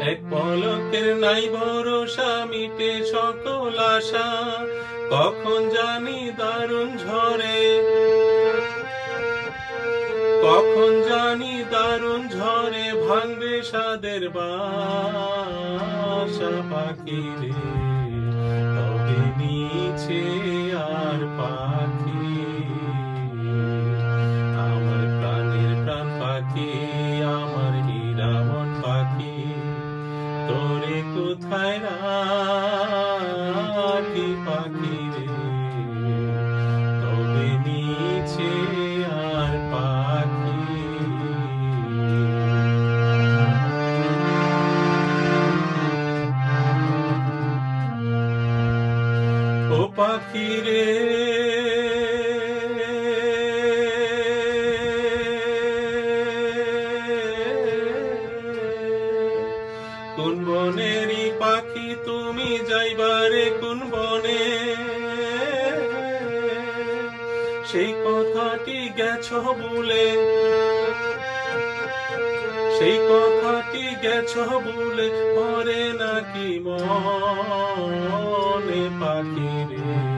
এক পলকের নাই ভরসা, মিটে সকল আশা। কখন জানি দারুণ ঝরে কখন জানি দারুণ ঝরে ভাঙবে সাদের বাসা পাখি রে তবে নিচে আর পাখি রাখি পাখি তবে নিচে আর পাখি। ও পাখি সেই কথাটি গেছ বলে। সেই কথাটি গেছ বলে পরে নাকি মনে পাখি রে।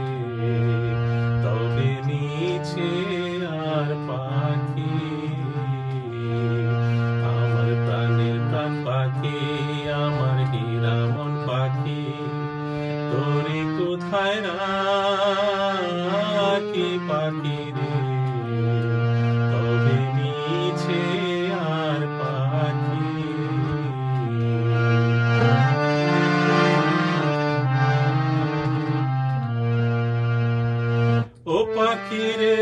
ও পাখি রে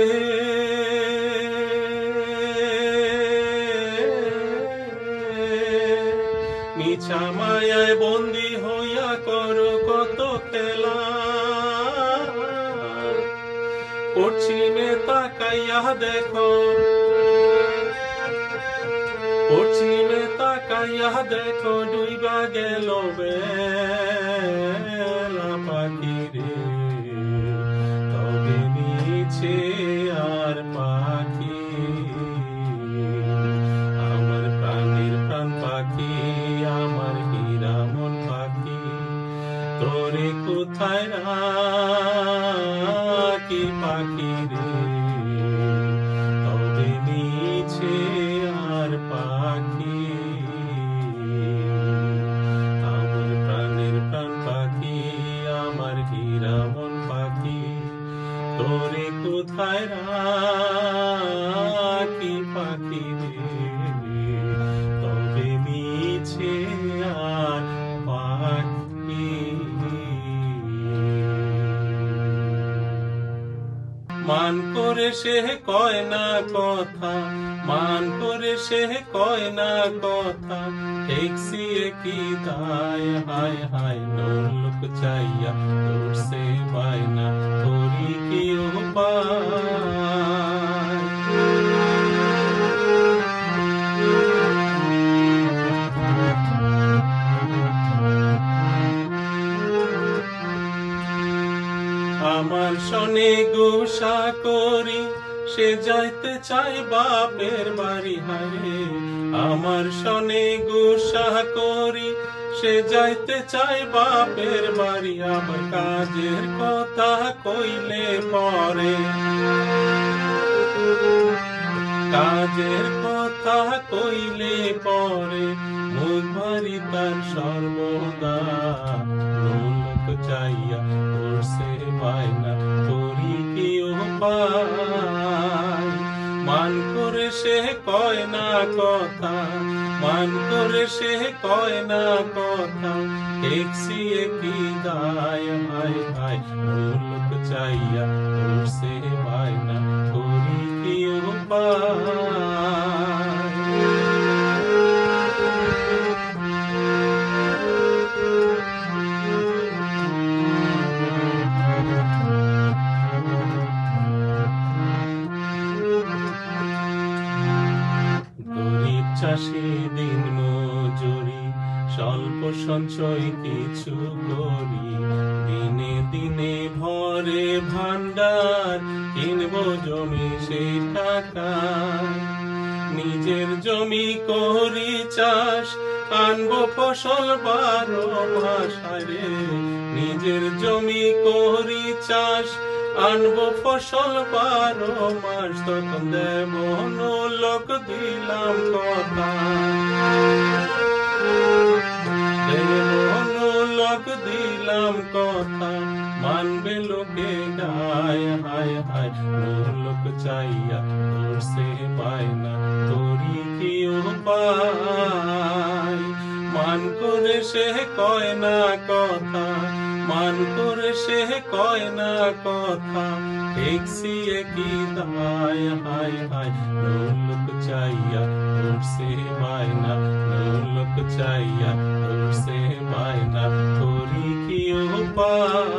মিছা মায়ায় বন্দি হইয়া করো কত খেলা পশ্চিমে তাকাইয়া দেখো পশ্চিমে তাকাইয়া দেখো ডুইবা গেল বেলা পাখি তোরে কোথায় রাখি পাখি রে তবে নিচে আর পাখি। আমার প্রাণের প্রাণ পাখি, আমার হীরামন পাখি। তোরে কোথায় রাখি পাখি রে মান করে সে কয় না কথা, মান করে সে কয় না কথা। দেখছি কি দায়, হায় হায় লোক চাইয়া তোর সে পায় না তোরি কি উপায়? আমার শনে সে যাইতে চাই বাপের বাড়ি হারে আমার শনে গোসা করি, সে যাইতে চাই বাপের বাড়ি। আমার কাজের কথা কইলে পরে। কাজের কথা কইলে পরে, মুখ তার সর্বদা। লোক চাইয়া তোর সে পায় না তোরি কি উপায়? সে কয় না কথা, মান করে সে কয় না কথা। দেখছি কি দায়, হায় হায় লোক চাইয়া তোর সে ভাই না তোরি কি গরিব স্বল্প সঞ্চয় কিছু করি। দিনে দিনে ভরে ভান্ডার কিনব জমি সেই টাকা। নিজের জমি করি চাষ, আনব ফসল বারো মাসারে নিজের জমি করি চাষ, আনব ফসল বারো মাস। তখন দেব লোক দিলাম কথা। দিলাম কথা মানবে লোকে গায় হায় হায় লোক চাইয়া তোর সে পায় না তোরই কি উপায় মান করে সে কয় না কথা। মান করে সে কয় না কথা। দেখছি কি দায়, হায় হায়। লোক চাইয়া তোর সে পায় না নূর লোক চাইয়া তোর সে মায়না কি উপায়?